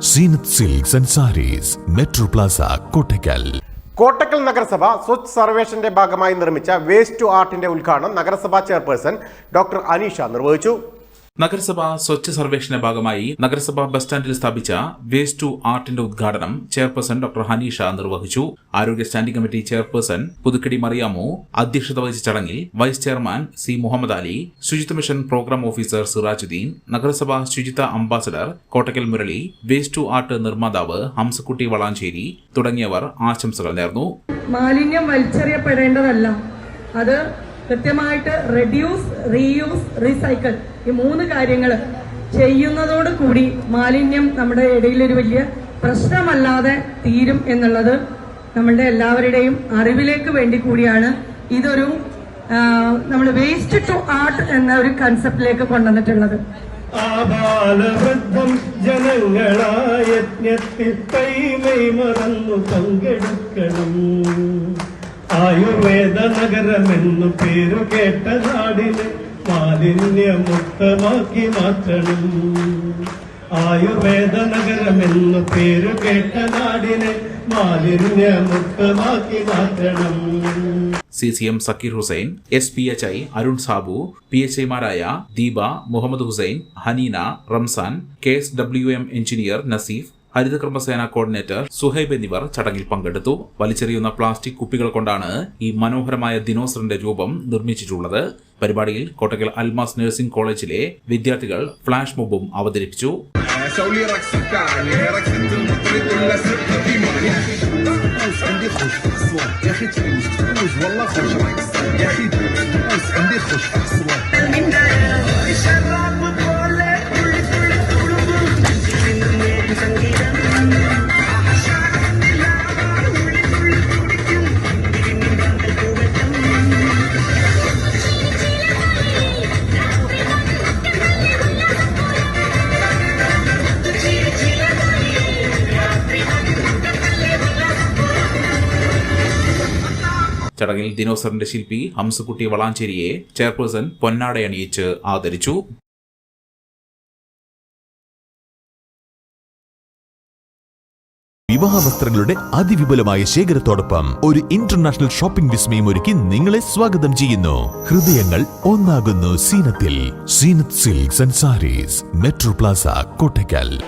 Silks sarees metro plaza Kottakkal നഗരസഭ സ്വച്ഛ് സർവേഷന്റെ ഭാഗമായി നിർമ്മിച്ച വേസ്റ്റ് ടു ആർട്ടിന്റെ ഉദ്ഘാടനം നഗരസഭാ ചെയർപേഴ്സൺ ഡോക്ടർ അനീഷ നിർവഹിച്ചു. നഗരസഭ സ്വച്ഛ സർവേക്ഷന്റെ ഭാഗമായി നഗരസഭ ബസ് സ്റ്റാൻഡിൽ സ്ഥാപിച്ച വേസ്റ്റ് ടു ആർട്ടിന്റെ ഉദ്ഘാടനം ചെയർപേഴ്സൺ ഡോക്ടർ ഹനീഷ നിർവഹിച്ചു. ആരോഗ്യ standing committee chairperson Puthukkidi Mariyamo. അധ്യക്ഷത വഹിച്ച ചടങ്ങിൽ vice chairman C Muhammad Ali ശുചിത്വ മിഷൻ പ്രോഗ്രാം ഓഫീസർ സിറാജുദ്ദീൻ നഗരസഭ ശുചിത്വ ambassador Kottakkal Murali waste to art നിർമ്മാതാവ് ഹംസക്കുട്ടി വളാഞ്ചേരി തുടങ്ങിയവർ ആശംസകൾ നേർന്നു. മാലിന്യം വലിച്ചെറിയപ്പെടേണ്ടതല്ല. അത് കൃത്യമായിട്ട് റെഡ്യൂസ് റീയൂസ് റീസൈക്കിൾ ഈ മൂന്ന് കാര്യങ്ങൾ ചെയ്യുന്നതോട് കൂടി മാലിന്യം നമ്മുടെ ഇടയിൽ ഒരു വലിയ പ്രശ്നമല്ലാതെ തീരും എന്നുള്ളത് നമ്മളുടെ എല്ലാവരുടെയും അറിവിലേക്ക് വേണ്ടി കൂടിയാണ്. ഇതൊരു നമ്മൾ വേസ്റ്റ് ടു ആർട്ട് എന്ന ഒരു കൺസെപ്റ്റിലേക്ക് കൊണ്ടുവന്നിട്ടുള്ളത്. പങ്കെടുക്കണം. ആയുർവേദ നഗരമെന്നു പേരു കേട്ട നാടിനെ മാലിന്യമുക്തമാക്കി മാറ്റണം. ആയുർവേദ നഗരമെന്നു പേരു കേട്ട നാടിനെ മാലിന്യമുക്തമാക്കി മാറ്റണം. C C M Zakir Hussain S P H I Arun Sabu P H ഐമാരായ Deepa Muhammad Hussain Haneena Ramzan K S W M engineer Naseef ഹരിതകർമ്മസേന കോർഡിനേറ്റർ സുഹൈബ് എന്നിവർ ചടങ്ങിൽ പങ്കെടുത്തു വലിച്ചെറിയുന്ന പ്ലാസ്റ്റിക് കുപ്പികൾ കൊണ്ടാണ് ഈ മനോഹരമായ ദിനോസറിന്റെ രൂപം നിർമ്മിച്ചിട്ടുള്ളത് പരിപാടിയിൽ കോട്ടക്കൽ അൽമാസ് നഴ്സിംഗ് കോളേജിലെ വിദ്യാർത്ഥികൾ ഫ്ലാഷ് മോബും അവതരിപ്പിച്ചു سوي لي رقصة كعني رقصة المطرب ولا ست ديما يا اخي تفوز عندي خوش في الصوت يا اخي تفوز تفوز والله خوش راك يا اخي ചടങ്ങിൽ ദിനോസറിന്റെ ശില്പി ഹംസക്കുട്ടി വളാഞ്ചേരിയെ ചെയർപേഴ്സൺ പൊന്നാടയണിയിച്ച് ആദരിച്ചു. വിവാഹ വസ്ത്രങ്ങളുടെ അതിവിപുലമായ ശേഖരത്തോടൊപ്പം ഒരു ഇന്റർനാഷണൽ ഷോപ്പിംഗ് വിസ്മയം ഒരുക്കി നിങ്ങളെ സ്വാഗതം ചെയ്യുന്നു. ഹൃദയങ്ങൾ ഒന്നാകുന്നു സീനത്തിൽ. Seenath silks and sarees. Metro plaza Kottakkal.